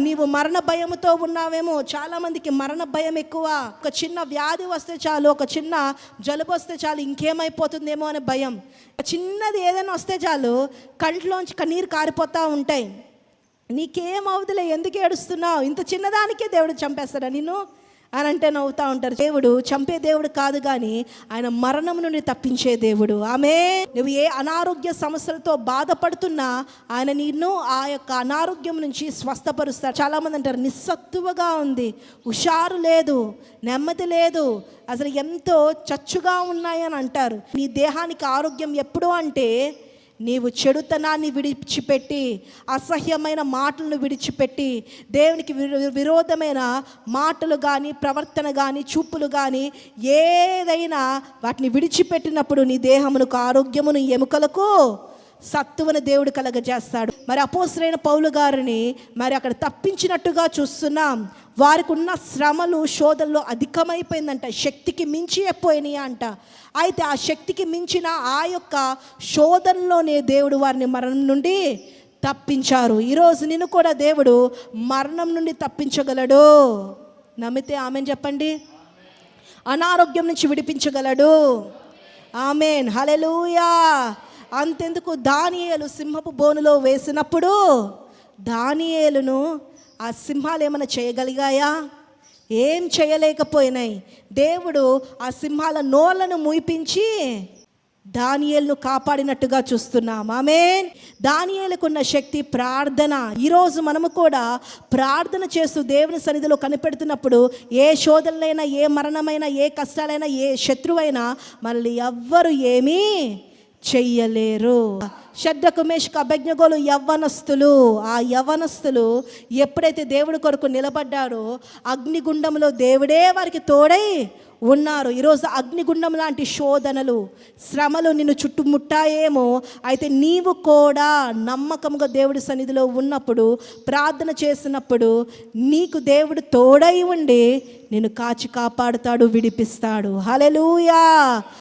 నీవు మరణ భయముతో ఉన్నావేమో. చాలా మందికి మరణ భయం ఎక్కువ. ఒక చిన్న వ్యాధి వస్తే చాలు ఒక చిన్న జలుబు వస్తే చాలు ఇంకేమైపోతుందేమో అనే భయం. చిన్నది ఏదైనా వస్తే చాలు కంట్లోంచి కన్నీరు కారిపోతూ ఉంటాయి. నీకేం నీకేమవుతులే ఎందుకు ఏడుస్తున్నావు? ఇంత చిన్నదానికే దేవుడు చంపేస్తాడా నిన్ను? అని అంటే నవ్వుతూ ఉంటారు. దేవుడు చంపే దేవుడు కాదు కానీ ఆయన మరణం నుండి తప్పించే దేవుడు. ఆమె నువ్వు ఏ అనారోగ్య సమస్యలతో బాధపడుతున్నా ఆయన నిన్ను ఆ యొక్క అనారోగ్యం నుంచి స్వస్థపరుస్తారు చాలామంది అంటారు నిస్సత్తువగా ఉంది. హుషారు లేదు నెమ్మది లేదు. అసలు ఎంతో చచ్చుగా ఉన్నాయని అంటారు. నీ దేహానికి ఆరోగ్యం ఎప్పుడు అంటే నీవు చెడుతనాన్ని విడిచిపెట్టి అసహ్యమైన మాటలను విడిచిపెట్టి దేవునికి విరోధమైన మాటలు కానీ ప్రవర్తన కానీ చూపులు కానీ ఏదైనా వాటిని విడిచిపెట్టినప్పుడు నీ దేహమునకు ఆరోగ్యమును ఎముకలకు సత్తువను దేవుడు కలగజేస్తాడు. మరి అపోసరైన పౌలు గారిని మరి అక్కడ తప్పించినట్టుగా చూస్తున్నాం. వారికి ఉన్న శ్రమలు శోధనలో అధికమైపోయిందంట. శక్తికి మించి అయిపోయినాయి అంట. అయితే ఆ శక్తికి మించిన ఆ యొక్క శోధనలోనే దేవుడు వారిని మరణం నుండి తప్పించారు. ఈరోజు నిన్ను కూడా దేవుడు మరణం నుండి తప్పించగలడు. నమ్మితే ఆమెను చెప్పండి. అనారోగ్యం నుంచి విడిపించగలడు. ఆమెన్. హలెలూయా అంతెందుకు దానియేలు సింహపు బోనులో వేసినప్పుడు దానియేలును ఆ సింహాలు ఏమైనా చేయగలిగాయా? ఏం చేయలేకపోయినాయి. దేవుడు ఆ సింహాల నోళ్ళను ముయిపించి దానియేలును కాపాడినట్టుగా చూస్తున్నాం. ఆమెన్. దానియేలకున్న శక్తి ప్రార్థన. ఈరోజు మనము కూడా ప్రార్థన చేస్తూ దేవుని సన్నిధిలో కనిపెడుతున్నప్పుడు ఏ శోధనలైనా ఏ మరణమైనా ఏ కష్టాలైనా ఏ శత్రువైనా మళ్ళీ ఎవ్వరు ఏమీ చెయ్యలేరు. శబ్దకు మేషకు అభజ్ఞగోలు యవ్వనస్తులు. ఆ యవ్వనస్తులు ఎప్పుడైతే దేవుడి కొరకు నిలబడ్డారో అగ్నిగుండంలో దేవుడే వారికి తోడై ఉన్నారు. ఈరోజు అగ్నిగుండం లాంటి శోధనలు శ్రమలు నిన్ను చుట్టుముట్టాయేమో. అయితే నీవు కూడా నమ్మకంగా దేవుడి సన్నిధిలో ఉన్నప్పుడు ప్రార్థన చేసినప్పుడు నీకు దేవుడు తోడై ఉండి నిన్ను కాచి కాపాడుతాడు విడిపిస్తాడు. హలెలూయా